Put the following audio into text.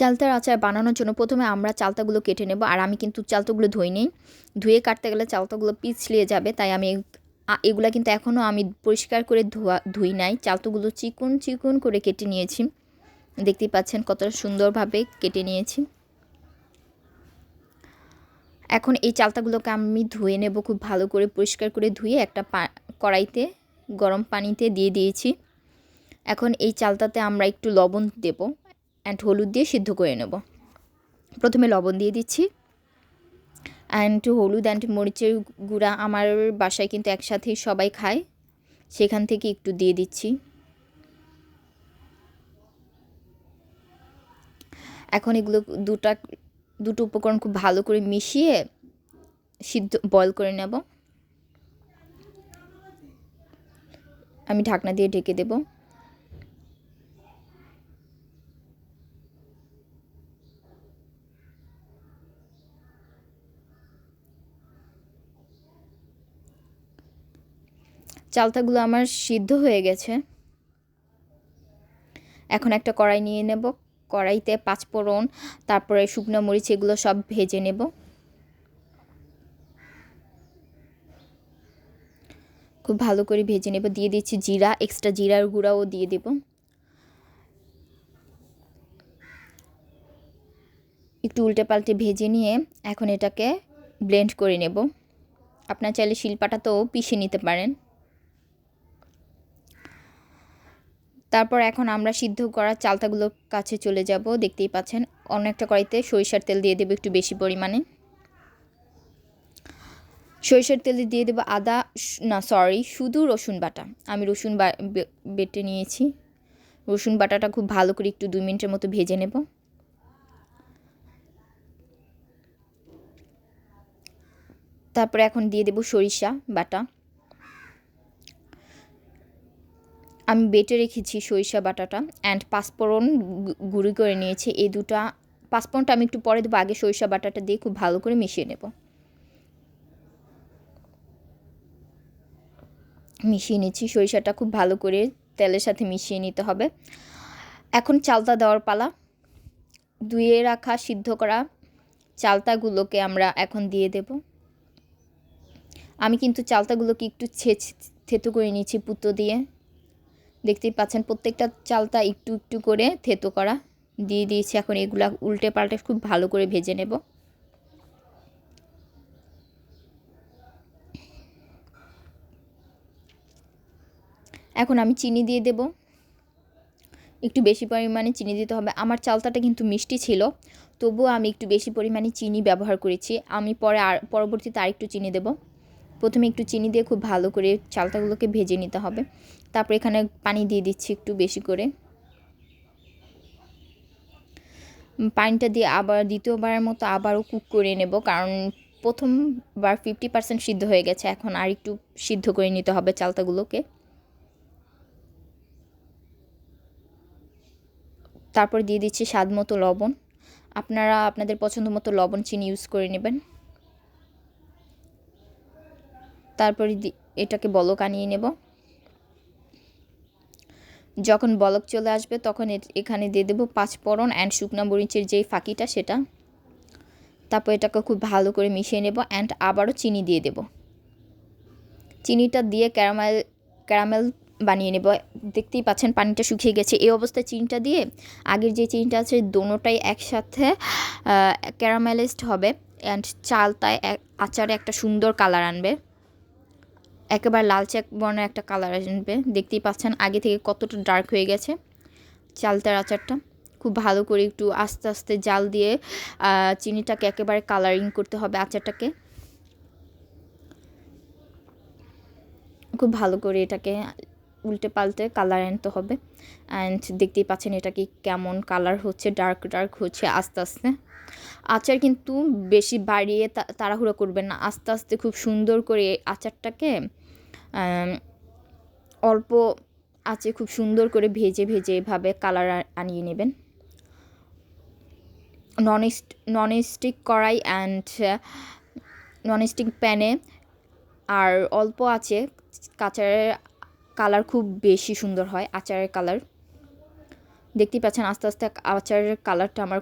চালতার আচার বানানোর জন্য প্রথমে আমরা চালতাগুলো কেটে নেব, আর আমি কিন্তু চালতাগুলো ধুই নেই ধুয়ে কাটতে গেলে চালতাগুলো পিছলিয়ে যাবে, তাই আমি এগুলা কিন্তু এখনও আমি পরিষ্কার করে ধোয়া, ধুই নাই। চালতাগুলো চিকুন চিকুন করে কেটে নিয়েছি। দেখতেই পাচ্ছেন কত সুন্দরভাবে কেটে নিয়েছি। এখন এই চালতাগুলোকে আমি ধুয়ে নেব খুব ভালো করে, পরিষ্কার করে ধুয়ে একটা কড়াইতে, গরম পানিতে দিয়ে দিয়েছি। এখন এই চালতাতে আমরা একটু লবণ দেব। অ্যান্ড হলুদ দিয়ে সিদ্ধ করে নেব। প্রথমে লবণ দিয়ে দিচ্ছি। অ্যান্ড হলুদ অ্যান্ড মরিচের গুঁড়া আমার বাসায় কিন্তু একসাথেই সবাই খায়। সেখান থেকে একটু দিয়ে দিচ্ছি। এখন এগুলো দুটা, দুটো উপকরণ খুব ভালো করে মিশিয়ে সিদ্ধ বয়ল করে নেব। আমি ঢাকনা দিয়ে ঢেকে দেবো। চালতাগুলো আমার সিদ্ধ হয়ে গেছে। এখন একটা কড়াই নিয়ে নেব। কড়াইতে পাঁচফোড়ন, তারপরে শুকনো মরিচ, এগুলো সব ভেজে নেব। খুব ভালো করে ভেজে নেব। দিয়ে দিচ্ছি জিরা এক্সট্রা জিরার গুঁড়াও দিয়ে দেব। একটু উল্টে পাল্টে ভেজে নিয়ে এখন এটাকে ব্লেন্ড করে নেব। আপনার চাইলে শিলপাটাতেও পিষে নিতে পারেন। তারপর এখন আমরা সিদ্ধ করা চালতাগুলোর কাছে চলে যাব। দেখতেই পাচ্ছেন, অনেকটা কড়াইতে সরিষার তেল দিয়ে দেবো একটু বেশি পরিমাণে। সরিষার তেলে দিয়ে দেবো আদা না সরি শুধু রসুন বাটা। আমি রসুন বেটে নিয়েছি। রসুন বাটাটা খুব ভালো করে একটু দুই মিনিটের মতো ভেজে নেব। তারপরে এখন দিয়ে দেব সরিষা বাটা। আমি বেটে রেখেছি সরিষা বাটাটা অ্যান্ড পাঁচফোড়ন গুঁড়ি করে নিয়েছি। এই দুটা পাঁচফোড়নটা আমি একটু পরে দেবো, আগে সরিষা বাটাটা দিয়ে খুব ভালো করে মিশিয়ে নেব। মিশিয়ে নিচ্ছি, সরিষাটা খুব ভালো করে তেলের সাথে মিশিয়ে নিতে হবে। এখন চালতা দেওয়ার পালা। ধুয়ে রাখা, সিদ্ধ করা চালতাগুলোকে আমরা এখন দিয়ে দেব। আমি কিন্তু চালতাগুলোকে একটু ছেচ থেতু করে নিয়েছি পুতো দিয়ে। দেখতেই পাচ্ছেন প্রত্যেকটা চালটা একটু একটু করে থেতো করা। দিয়ে দিয়েছি এখন এগুলা উল্টে পাল্টে খুব ভালো করে ভেজে নেব। এখন আমি চিনি দিয়ে দেব। একটু বেশি পরিমাণে চিনি দিতে হবে। আমার চালতাটা কিন্তু মিষ্টি ছিল, তবুও আমি একটু বেশি পরিমাণে চিনি ব্যবহার করেছি। আমি পরে আর, পরবর্তীতে আরেকটু চিনি দেব। প্রথমে একটু চিনি দিয়ে খুব ভালো করে চালতাগুলোকে ভেজে নিতে হবে। তারপর এখানে পানি দিয়ে দিচ্ছি একটু বেশি করে। পানিটা দিয়ে আবার দ্বিতীয়বারের মতো আবারও কুক করে নেব, কারণ প্রথমবার ফিফটি পার্সেন্ট সিদ্ধ হয়ে গেছে, এখন আর একটু সিদ্ধ করে নিতে হবে চালতাগুলোকে। তারপর দিয়ে দিচ্ছি স্বাদ মতো লবণ। আপনারা, আপনাদের পছন্দ মতো লবণ, চিনি ইউজ করে নেবেন। তারপরে এটাকে বলক আনিয়ে নেব। যখন বলক চলে আসবে তখন এখানে দিয়ে দেবো পাঁচফোড়ন অ্যান্ড শুকনো মরিচের যেই ফাঁকিটা সেটা। তারপর এটাকে খুব ভালো করে মিশিয়ে নেব অ্যান্ড আবারও চিনি দিয়ে দেব। চিনিটা দিয়ে ক্যারামেল ক্যারামেল বানিয়ে নেব। দেখতেই পাচ্ছেন পানিটা শুকিয়ে গেছে। এই অবস্থায় চিনিটা দিয়ে আগের যে চিনিটা আছে দোনোটাই একসাথে ক্যারামেলাইজড হবে অ্যান্ড চালতায় আচারে একটা সুন্দর কালার আনবে। একেবারে লালচে বর্ণের একটা কালার আসবে। দেখতেই পাচ্ছেন আগে থেকে কতটা ডার্ক হয়ে গেছে চালতার আচারটা। খুব ভালো করে একটু আস্তে আস্তে জাল দিয়ে চিনিটাকে একেবারে কালারিং করতে হবে আচারটাকে। খুব ভালো করে এটাকে উল্টে পাল্টে কালার আনতে হবে। অ্যান্ড দেখতেই পাচ্ছেন এটা কি কেমন কালার হচ্ছে ডার্ক ডার্ক হচ্ছে আস্তে আস্তে। আচার কিন্তু বেশি বাড়িয়ে তাড়াহুড়ো করবেন না। আস্তে আস্তে খুব সুন্দর করে আচারটাকে অল্প আছে খুব সুন্দর করে ভেজে ভেজে এভাবে কালার আনিয়ে নেবেন। নন নন স্টিক কড়াই অ্যান্ড নন স্টিক প্যানে আর অল্প আছে কাঁচারের কালার খুব বেশি সুন্দর হয়, আচারের কালার দেখতেই পাচ্ছেন আস্তে আস্তে আচারের কালারটা আমার